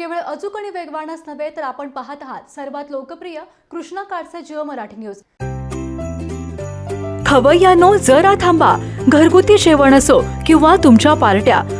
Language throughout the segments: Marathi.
केवळ अचूक आणि वेगवानच नव्हे तर आपण पाहत आहात सर्वात लोकप्रिय कृष्णा काळचे जिओ मराठी न्यूज. खवय्यानो जरा थांबा. घरगुती जेवण असो किंवा तुमच्या पार्ट्या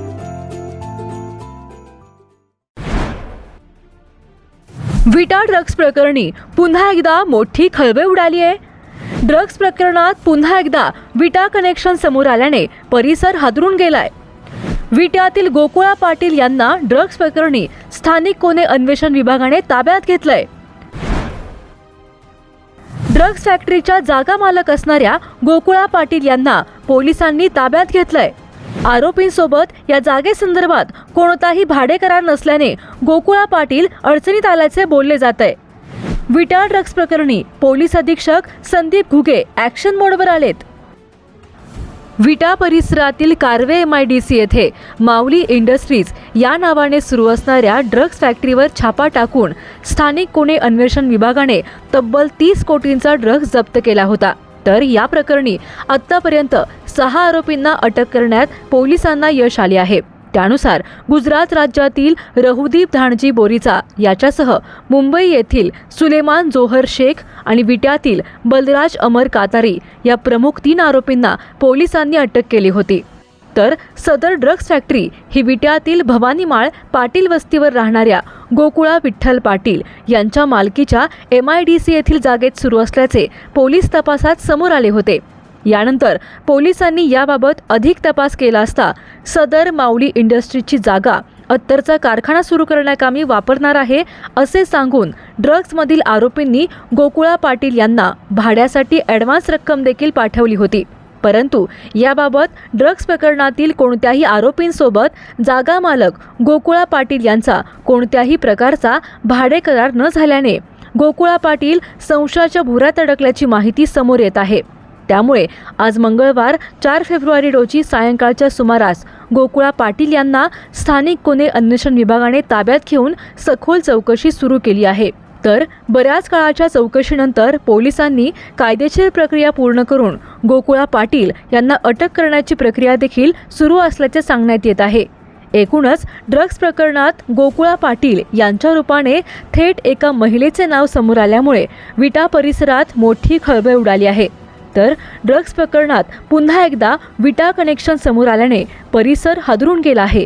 विटा ड्रग्ज प्रकरणी पुन्हा एकदा मोठी खळबळ उडाली आहे. ड्रग्ज प्रकरणात पुन्हा एकदा विटा कनेक्शन समोर आल्याने परिसर हादरून गेलाय. विट्यातील गोकुळा पाटील यांना ड्रग्ज प्रकरणी स्थानिक कोणे अन्वेषण विभागाने ताब्यात घेतलंय. ड्रग्ज फॅक्टरीच्या जागा मालक असणाऱ्या गोकुळा पाटील यांना पोलिसांनी ताब्यात घेतलंय. आरोपींसोबत या जागेसंदर्भात कोणताही भाडेकरार नसल्याने गोकुळा पाटील अडचणीत आल्याचे बोलले जात आहे. विटा ड्रग्ज प्रकरणी पोलीस अधीक्षक संदीप घुगे ॲक्शन मोडवर आलेत. विटा परिसरातील Karve M I D C येथे माऊली इंडस्ट्रीज या नावाने सुरू असणाऱ्या ड्रग्ज फॅक्टरीवर छापा टाकून स्थानिक कोणे अन्वेषण विभागाने तब्बल तीस कोटींचा ड्रग्ज जप्त केला होता. तर या प्रकरणी आत्तापर्यंत सहा आरोपींना अटक करण्यात पोलिसांना यश आले आहे. त्यानुसार गुजरात राज्यातील रहुदीप धाणजी बोरीचा याच्यासह मुंबई येथील सुलेमान जोहर शेख आणि विट्यातील बलराज अमर कातारी या प्रमुख तीन आरोपींना पोलिसांनी अटक केली होती. तर सदर ड्रग्ज फॅक्टरी ही विट्यातील भवानीमाळ पाटील वस्तीवर राहणाऱ्या गोकुळा विठ्ठल पाटील यांच्या मालकीच्या एम आय डी सी येथील जागेत सुरू असल्याचे पोलीस तपासात समोर आले होते. यानंतर पोलिसांनी याबाबत अधिक तपास केला असता सदर माऊली इंडस्ट्रीची जागा अत्तरचा कारखाना सुरू करण्याकामी वापरणार आहे असे सांगून ड्रग्जमधील आरोपींनी गोकुळा पाटील यांना भाड्यासाठी ॲडव्हान्स रक्कम देखील पाठवली होती. परंतु याबाबत ड्रग्ज प्रकरणातील कोणत्याही आरोपींसोबत जागा मालक गोकुळा पाटील यांचा कोणत्याही प्रकारचा भाडे करार न झाल्याने गोकुळा पाटील संशयाच्या भुऱ्यात अडकल्याची माहिती समोर येत आहे. त्यामुळे आज मंगळवार चार फेब्रुवारी रोजी सायंकाळच्या सुमारास गोकुळा पाटील यांना स्थानिक गुन्हे अन्वेषण विभागाने ताब्यात घेऊन सखोल चौकशी सुरू केली आहे. तर बऱ्याच काळाच्या चौकशीनंतर पोलिसांनी कायदेशीर प्रक्रिया पूर्ण करून गोकुळा पाटील यांना अटक करण्याची प्रक्रिया देखील सुरू असल्याचे सांगण्यात येत आहे. एकूणच ड्रग्ज प्रकरणात गोकुळा पाटील यांच्या रूपाने थेट एका महिलेचे नाव समोर आल्यामुळे विटा परिसरात मोठी खळबळ उडाली आहे. तर ड्रग्ज प्रकरणात पुन्हा एकदा विटा कनेक्शन समोर आल्याने परिसर हादरून गेला आहे.